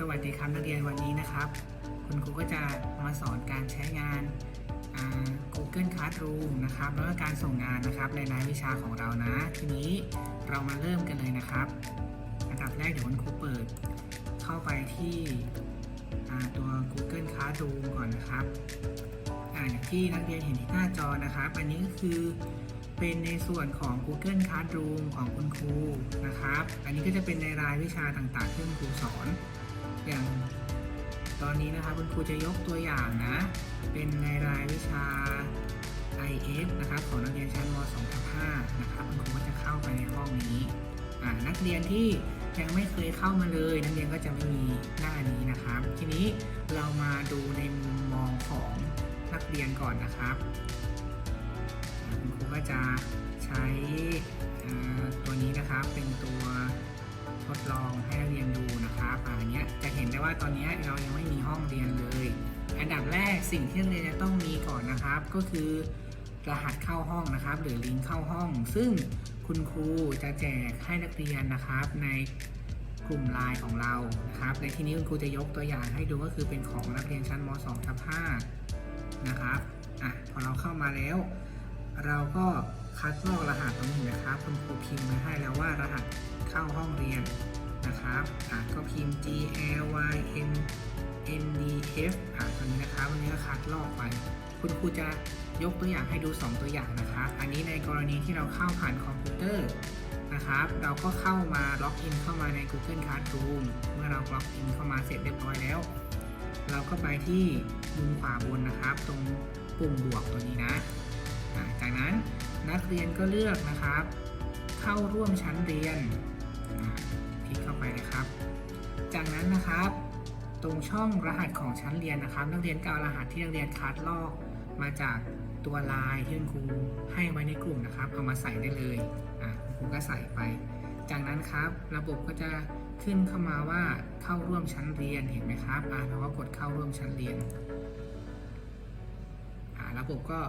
สวัสดีครับนักเรียนวันนี้นะครับ คุณครูก็จะมาสอนการใช้งาน Google Classroom นะครับ แล้วก็การส่งงานนะครับในรายวิชาของเรานะ ทีนี้เรามาเริ่มกันเลยนะครับอันดับแรกเดี๋ยวคุณครูเปิด เข้าไปที่ตัว Google Classroom ก่อนนะครับอย่างที่นักเรียนเห็นที่หน้าจอนะครับ อันนี้ก็คือเป็นในส่วนของ Google Classroom ของคุณครูนะครับ อันนี้ก็จะเป็นในรายวิชาต่างๆที่คุณครูสอน อย่าง ตอนนี้นะครับคุณครูจะยกตัวอย่างนะ เป็นในรายวิชา IS นะครับของนักเรียนชั้นม .2 ทับ5นะครับคุณครูก็จะเข้าไปในห้องนี้นักเรียนที่ยังไม่เคยเข้ามาเลย นักเรียนก็จะไม่มีหน้านี้นะครับ ทีนี้เรามาดูในมุมมองของนักเรียนก่อนนะครับคุณครูก็จะใช้ตัวนี้นะครับเป็นตัว ทดลองให้นักเรียนดูนะครับอันเนี้ยจะเห็นได้ว่าตอนนี้เรายังไม่มีห้องเรียนเลย อันดับแรกสิ่งที่นักเรียนจะต้องมีก่อนนะครับ ก็คือรหัสเข้าห้องนะครับ หรือลิงก์เข้าห้อง ซึ่งคุณครูจะแจกให้นักเรียนนะครับ ในกลุ่มไลน์ของเรานะครับ ในที่นี้คุณครูจะยกตัวอย่างให้ดูก็คือเป็นของนักเรียนชั้นม .2 ทับ5นะครับอะพอเราเข้ามาแล้ว เราก็คัดลอกรหัสตรงนี้นะครับ คุณครูพิมพ์มาให้แล้วว่ารหัส เข้าห้องเรียนนะครับอะก็พิมพ์ G L Y N N D F อะตรงนี้นะครับวันนี้ก็คัดลอกไป คุณครูจะยกตัวอย่างให้ดู 2 ตัวอย่างนะครับ อันนี้ในกรณีที่เราเข้าผ่านคอมพิวเตอร์นะครับ เราก็เข้ามาล็อกอินเข้ามาใน Google Classroom เมื่อเราล็อกอินเข้ามาเสร็จเรียบร้อยแล้ว เราก็ไปที่มุมขวาบนนะครับ ตรงปุ่มบวกตัวนี้นะอ่าจากนั้นนักเรียนก็เลือกนะครับ เข้าร่วมชั้นเรียน จากนั้นนะครับ ตรงช่องรหัสของชั้นเรียนนะครับ นักเรียนก็เอารหัสที่นักเรียนคัดลอกมาจากตัวลน์ที่คุณครูให้ไว้ในกลุ่มนะครับ เอามาใส่ได้เลยอ่าคุณครูก็ใส่ไป จากนั้นครับระบบก็จะขึ้นเข้ามาว่าเข้าร่วมชั้นเรียนเห็นไหมครับอ่าเราก็กดเข้าร่วมชั้นเรียนอ่าระบบก็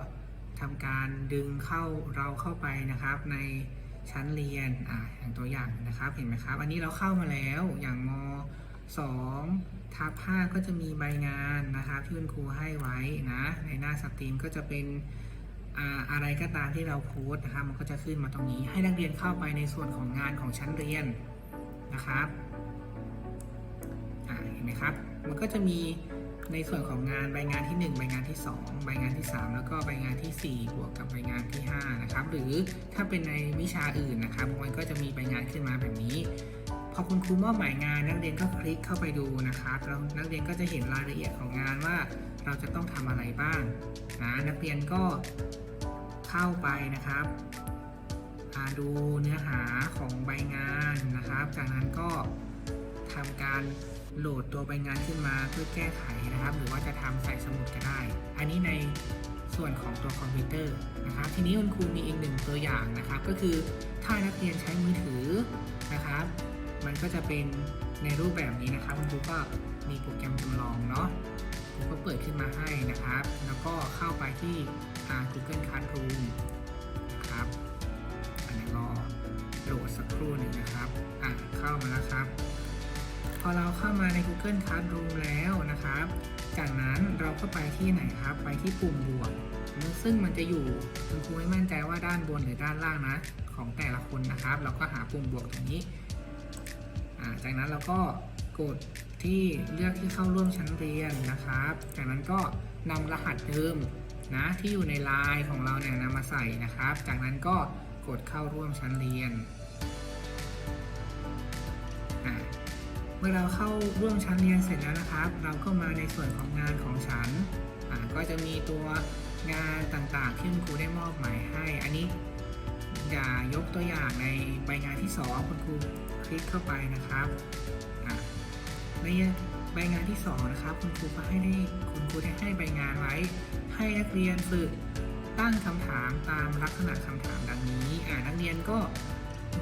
ทำการดึงเข้าเราเข้าไปนะครับใน ชั้นเรียนอ่าอย่างตัวอย่างนะครับเห็นไหมครับ อันนี้เราเข้ามาแล้วอย่างม2ทับ5ก็จะมีใบงานนะครับที่คุณครูให้ไว้นะในหน้าสตรีมก็จะเป็นอะไรก็ตามที่เราโพสต์นะครับมันก็จะขึ้นมาตรงนี้ ให้นักเรียนเข้าไปในส่วนของงานของชั้นเรียนนะครับเห็นไหมครับ มันก็จะมี ในส่วนของงานใบงานที่ 1 ใบงานที่ 2 ใบงานที่ 3 แล้วก็ใบงานที่ 4 บวกกับใบงานที่5นะครับหรือถ้าเป็นในวิชาอื่นนะครับมันก็จะมีใบงานขึ้นมาแบบนี้ พอคุณครูมอบหมายงานนักเรียนก็คลิกเข้าไปดูนะครับแล้วนักเรียนก็จะเห็นรายละเอียดของงานว่าเราจะต้องทำอะไรบ้างนะนักเรียนก็เข้าไปนะครับดูเนื้อหาของใบงานนะครับ จากนั้นก็ทำการ โหลดตัวใบงานขึ้นมาเพื่อแก้ไขนะครับ หรือว่าจะทำใส่สมุดก็ได้ อันนี้ในส่วนของตัวคอมพิวเตอร์นะครับทีนี้คุณครูมีอีกหนึ่งตัวอย่างนะครับ ก็คือถ้านักเรียนใช้มือถือนะครับ มันก็จะเป็นในรูปแบบนี้นะครับคุณครูก็มีโปรแกรมจำลองเนาะผมก็เปิดขึ้นมาให้นะครับ แล้วก็เข้าไปที่อ่า Google Classroom นะครับอันนี้รอโหลดสักครู่หนึ่งนะครับอะเข้ามาแล้วครับ อเราเข้ามาใน Google Classroom แล้วนะครับ จากนั้นเราก็ไปที่ไหนครับ ไปที่ปุ่มบวก ซึ่งมันจะอยู่คุณครูไม่มั่นใจว่าด้านบนหรือด้านล่างนะ ของแต่ละคนนะครับ เราก็หาปุ่มบวกตรงนี้ จากนั้นเราก็กดที่เลือกที่เข้าร่วมชั้นเรียนนะครับ จากนั้นก็นำรหัสเดิมนะที่อยู่ในไลน์ของเราเนี่ยนำมาใส่นะครับ จากนั้นก็กดเข้าร่วมชั้นเรียน เมื่อเราเข้าร่วมชั้นเรียนเสร็จแล้วนะครับ เราก็มาในส่วนของงานของฉันก็จะมีตัวงานต่างๆ ที่คุณครูได้มอบหมายให้ อันนี้อย่ายกตัวอย่างในใบงานที่สองคุณครูคลิกเข้าไปนะครับในใบงานที่สองนะครับ คุณครูก็ให้ได้คุณครูได้ให้ใบงานไว้ ให้นักเรียนฝึกตั้งคำถามตามลักษณะคำถามดังนี้นักเรียนก็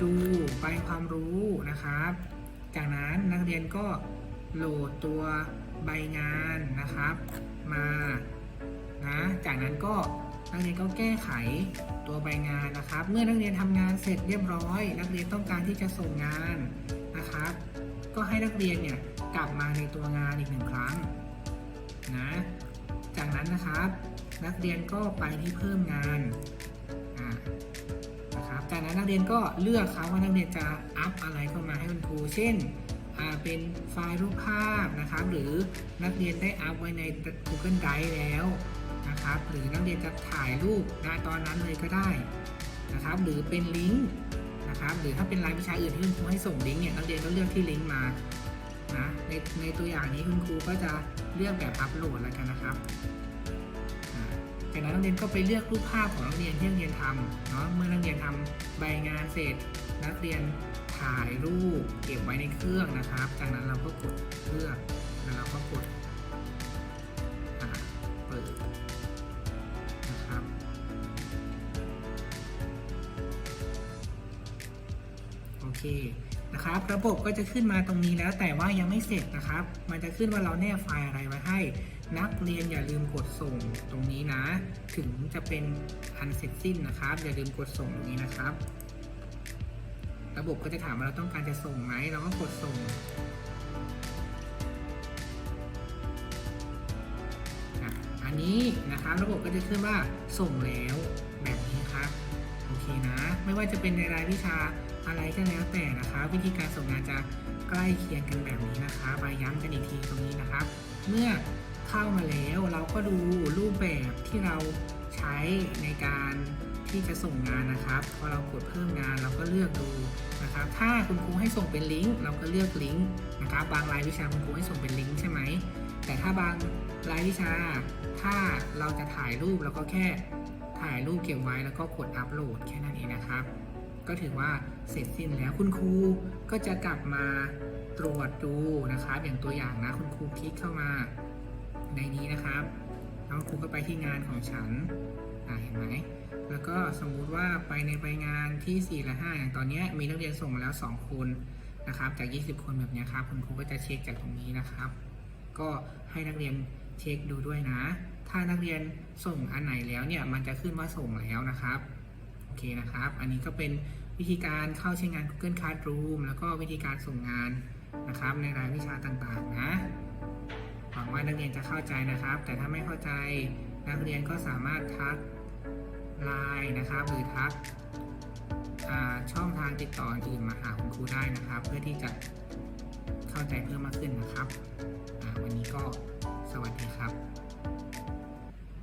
ดูใบความรู้นะครับ จากนั้นนักเรียนก็โหลดตัวใบงานนะครับมานะจากนั้นก็นักเรียนก็แก้ไขตัวใบงานนะครับ เมื่อนักเรียนทำงานเสร็จเรียบร้อย นักเรียนต้องการที่จะส่งงานนะครับ ก็ให้นักเรียนเนี่ยกลับมาในตัวงานอีกหนึ่งครั้งนะจากนั้นนะครับ นักเรียนก็ไปที่เพิ่มงานอ่า นะครับจากนั้นนักเรียนก็เลือกครับว่านักเรียนจะอัพอะไรเข้ามาให้คุณครู เช่นเป็นไฟล์รูปภาพนะครับ หรือนักเรียนได้อัพไว้ใน Google Drive แล้วนะครับ หรือนักเรียนจะถ่ายรูปณตอนนั้นเลยก็ได้นะครับ หรือเป็นลิงก์นะครับ หรือถ้าเป็นรายวิชาอื่นที่คุณครูให้ส่งลิงก์เนี่ยนักเรียนก็เลือกที่ลิงก์มานะในในตัวอย่างนี้คุณครูก็จะเลือกแบบอัพโหลดแล้วกันนะครับ จากนั้นนักเรียนก็ไปเลือกรูปภาพของนักเรียนที่นักเรียนทำเนาะเมื่อนักเรียนทำใบงานเสร็จ นักเรียนถ่ายรูปเก็บไว้ในเครื่องนะครับ จากนั้นเราก็กดเลือกแล้วเราก็กดอ่าเปิดนะครับ โอเคนะครับ ระบบก็จะขึ้นมาตรงนี้แล้วแต่ว่ายังไม่เสร็จนะครับ มันจะขึ้นว่าเราแนบไฟล์อะไรไว้ให้ นักเรียนอย่าลืมกดส่งตรงนี้นะ ถึงจะเป็นอันเสร็จสิ้นนะครับ อย่าลืมกดส่งตรงนี้นะครับ ระบบก็จะถามว่าเราต้องการจะส่งไหมเราก็กดส่งอันนี้นะครับระบบก็จะขึ้นว่าส่งแล้วแบบนี้ครับโอเคนะ ไม่ว่าจะเป็นในรายวิชาอะไรก็แล้วแต่นะครับวิธีการส่งงานจะใกล้เคียงกันแบบนี้นะครับมาย้ำกันอีกทีตรงนี้นะครับ เมื่อ เข้ามาแล้ว เราก็ดูรูปแบบที่เราใช้ในการที่จะส่งงานนะครับ พอเรากดเพิ่มงานเราก็เลือกดูนะครับ ถ้าคุณครูให้ส่งเป็นลิงก์เราก็เลือกลิงก์นะครับ บางรายวิชาคุณครูให้ส่งเป็นลิงก์ใช่ไหม แต่ถ้าบางรายวิชา ถ้าเราจะถ่ายรูปเราก็แค่ถ่ายรูปเก็บไว้แล้วก็กดอัปโหลดแค่นั้นเองนะครับ ก็ถือว่าเสร็จสิ้นแล้วคุณครูก็จะกลับมาตรวจดูนะครับ อย่างตัวอย่างนะคุณครูคลิกเข้ามา ในนี้นะครับแล้วครูก็ไปที่งานของฉันอ่าเห็นไหมแล้วก็สมมุติว่าไปในใบงานที่ 4 และ 5 อย่างตอนนี้มีนักเรียนส่งมาแล้ว 2 คนนะครับ จาก 20 คนแบบนี้ครับ คุณครูก็จะเช็คจากตรงนี้นะครับ ก็ให้นักเรียนเช็คดูด้วยนะ ถ้านักเรียนส่งอันไหนแล้วเนี่ย มันจะขึ้นว่าส่งแล้วนะครับ โอเคนะครับ อันนี้ก็เป็นวิธีการเข้าใช้งาน Google Classroom แล้วก็วิธีการส่งงานนะครับ ในรายวิชาต่างๆ นะ หวังว่านักเรียนจะเข้าใจนะครับ แต่ถ้าไม่เข้าใจนักเรียนก็สามารถทักไลน์นะครับหรือทักช่องทางติดต่ออื่นมาหาคุณครูได้นะครับ เพื่อที่จะเข้าใจเพิ่มมากขึ้นนะครับ วันนี้ก็สวัสดีครับ